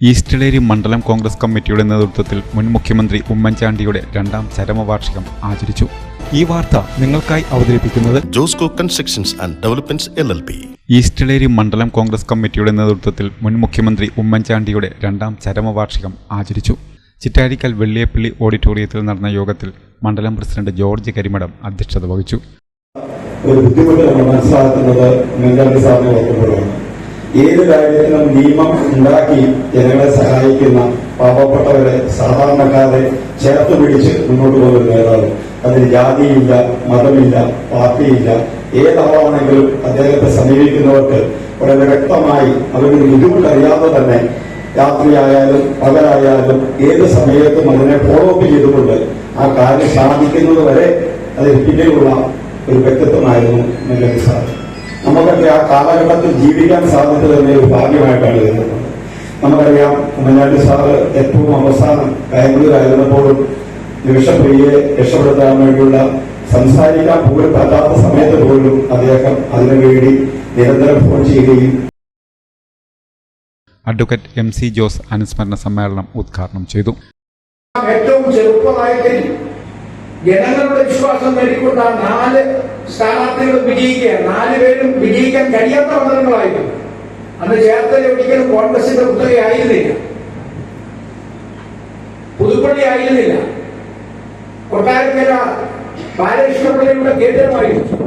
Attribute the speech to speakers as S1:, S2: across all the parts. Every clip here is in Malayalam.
S1: ഈസ്റ്റ്ലേരി മണ്ഡലം കോൺഗ്രസ് കമ്മിറ്റിയുടെ നേതൃത്വത്തിൽ മുൻ മുഖ്യമന്ത്രി ഉമ്മൻചാണ്ടിയുടെ രണ്ടാം ചരമവാർഷികം ആചരിച്ചു. ഈ വാർത്ത നിങ്ങൾക്കായി അവതരിപ്പിക്കുന്നത്
S2: Josco constructions and developments L L P.
S1: Eastleri മണ്ഡലം കോൺഗ്രസ് കമ്മിറ്റിയുടെ നേതൃത്വത്തിൽ മുൻ മുഖ്യമന്ത്രി ഉമ്മൻചാണ്ടിയുടെ രണ്ടാം ചരമവാർഷികം ആചരിച്ചു. ചിറ്റാരിക്കൽ വെള്ളിയപ്പള്ളി ഓഡിറ്റോറിയത്തിൽ നടന്ന യോഗത്തിൽ മണ്ഡലം പ്രസിഡന്റ് ജോർജ് കരിമഠം അധ്യക്ഷത വഹിച്ചു.
S3: ഒരു ബുദ്ധിമുട്ട് നമ്മൾ മനസ്സിലാക്കുന്നത് ഏത് കാര്യത്തിനും നിയമം ഉണ്ടാക്കി ജനങ്ങളെ സഹായിക്കുന്ന പാവപ്പെട്ടവരെ സാധാരണക്കാരെ ചേർത്ത് പിടിച്ച് മുന്നോട്ട് പോകുന്ന നേതാവ്. അതിന് ജാതിയില്ല മതമില്ല പാർട്ടിയില്ല. ഏതാളാണെങ്കിലും അദ്ദേഹത്തെ സമീപിക്കുന്നവർക്ക് വളരെ വ്യക്തമായി അവരുടെ ബുദ്ധിമുട്ട് അറിയാതെ തന്നെ രാത്രിയായാലും പകലായാലും ഏത് സമയത്തും അതിനെ ഫോളോ അപ്പ് ചെയ്തുകൊണ്ട് ആ കാര്യം സാധിക്കുന്നത് വരെ അതിന് പിന്നിലുള്ള ഒരു വ്യക്തിത്വമായിരുന്നു എന്നെ സാർ നമുക്കൊക്കെ ആ കാലഘട്ടത്തിൽ ജീവിക്കാൻ സാധിച്ചത് തന്നെ ഒരു ഭാഗ്യമായിട്ടാണ് വരുന്നത്. നമുക്കറിയാം ഉമ്മൻചാണ്ടി സാറ് ഏറ്റവും അവസാനം ബാംഗ്ലൂരായിരുന്നപ്പോഴും നിമിഷപ്രിയെ രക്ഷപ്പെടുത്താൻ വേണ്ടിയുള്ള സംസാരിക്കാൻ പോലും പറ്റാത്ത സമയത്ത് പോലും അദ്ദേഹം അതിനുവേണ്ടി നിരന്തരം ഫോൺ ചെയ്യുകയും
S1: അഡ്വക്കേറ്റ് എം സി ജോസ് അനുസ്മരണ സമ്മേളനം ഉദ്ഘാടനം ചെയ്തു.
S4: ഏറ്റവും ചെറുപ്പമായതിൽ ജനങ്ങളുടെ വിശ്വാസം നാല് സ്ഥാനാർത്ഥികളും വിജയിക്കുക. നാല് പേരും വിജയിക്കാൻ കഴിയാത്ത മണ്ഡലങ്ങളായിരുന്നു അന്ന് ചേർത്തല ഒരിക്കലും കോൺഗ്രസിന്റെ കുത്തകയായിരുന്നില്ല പുതുപ്പള്ളി ആയിരുന്നില്ല. കൊട്ടാരക്കര ബാലകൃഷ്ണപിള്ളയുടെ കേന്ദ്രമായിരുന്നു.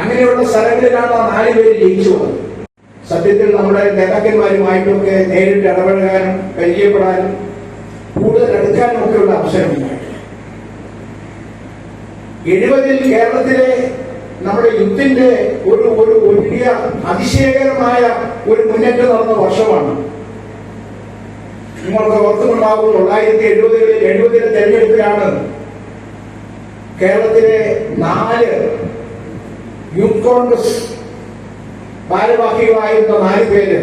S4: അങ്ങനെയുള്ള സ്ഥലങ്ങളിലാണ് ആ നാല് പേര് ജയിച്ചു വന്നത്. സത്യത്തിൽ നമ്മുടെ നേതാക്കന്മാരുമായിട്ടൊക്കെ നേരിട്ട് ഇടപഴകാനും പരിചയപ്പെടാനും കൂടുതൽ എടുക്കാനും ഒക്കെയുള്ള അവസരമുണ്ടായി. എഴുപതിൽ കേരളത്തിലെ നമ്മുടെ യുദ്ധത്തിന്റെ ഒരു ഒരു വലിയ അതിശയകരമായ ഒരു മുന്നേറ്റം നടന്ന വർഷമാണ്. നിങ്ങൾക്ക് ഓർക്കുന്നുണ്ടാകും തൊള്ളായിരത്തി എഴുപതുകളിൽ എഴുപതിലെ തെരഞ്ഞെടുപ്പിലാണ് കേരളത്തിലെ നാല് യൂത്ത് കോൺഗ്രസ് ഭാരവാഹികളായിരുന്ന നാല് പേര്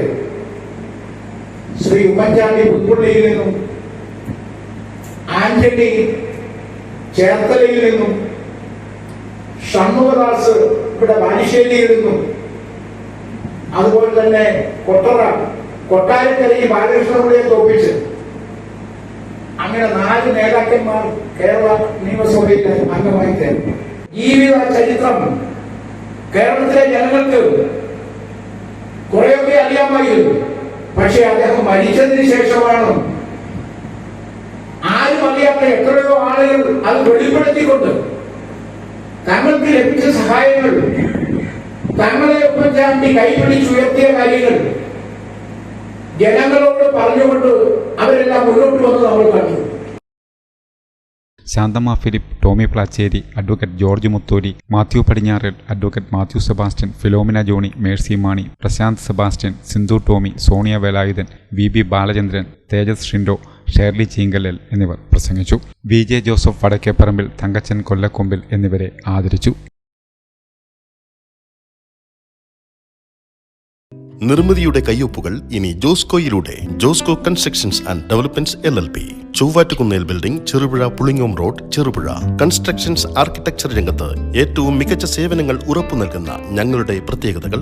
S4: ശ്രീ ഉമ്മൻചാണ്ടി പുൽപ്പള്ളിയിൽ നിന്നും ആന്റണി ചേർത്തലയിൽ നിന്നും ഷൺമുഖദാസ് ഇവിടെ ബാലുശ്ശേരിയിൽ നിന്നും അതുപോലെ തന്നെ കൊട്ടറ കൊട്ടാരക്കരയിൽ ബാലകൃഷ്ണപിള്ളിയെ തോപ്പിച്ച് അങ്ങനെ നാല് നേതാക്കന്മാർ കേരള നിയമസഭയിൽ അംഗമായി തീർന്നു. ജീവിത ചരിത്രം കേരളത്തിലെ ജനങ്ങൾക്ക് കുറെയൊക്കെ അറിയാമായിരുന്നു. പക്ഷെ അദ്ദേഹം മരിച്ചതിന് ശേഷമാണ് ആരും അറിയാത്ത എത്രയോ ആളുകൾ അത് വെളിപ്പെടുത്തിക്കൊണ്ട് തങ്ങൾക്ക് ലഭിച്ച സഹായങ്ങൾ തങ്ങളെ ഒപ്പം ഉമ്മൻചാണ്ടി കൈപിടിച്ചുയർത്തിയ കാര്യങ്ങൾ ജനങ്ങളോട് പറഞ്ഞുകൊണ്ട് അവരെല്ലാം മുന്നോട്ട് വന്ന് നമ്മൾ കണ്ടു.
S1: Shanthamma Philip Tomy Plachery advocate George Mutholi Mathew Padinjarel advocate Mathew Sebastian Philomina Johny Mercy Mani Prasanth Sebastian Sindhu Tomy Sonia Velayudhan V B Balachandran Thejas Shindo Shirley Cheenkallel എന്നിവർ പ്രസംഗിച്ചു. V. J. Joseph Vadakkeparambil Thankachan Kollakombil എന്നിവരെ ആദരിച്ചു.
S2: നിർമ്മിതിയുടെ കയ്യൊപ്പുകൾ ഇനി ജോസ്കോയിലൂടെ Josco constructions and developments L L P. Chovvattukunnel building Cherupuzha Pulingome road Cherupuzha. Constructions architecture രംഗത്ത് ഏറ്റവും മികച്ച സേവനങ്ങൾ ഉറപ്പു നൽകുന്ന ഞങ്ങളുടെ പ്രത്യേകതകൾ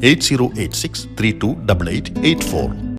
S2: 8086 328884.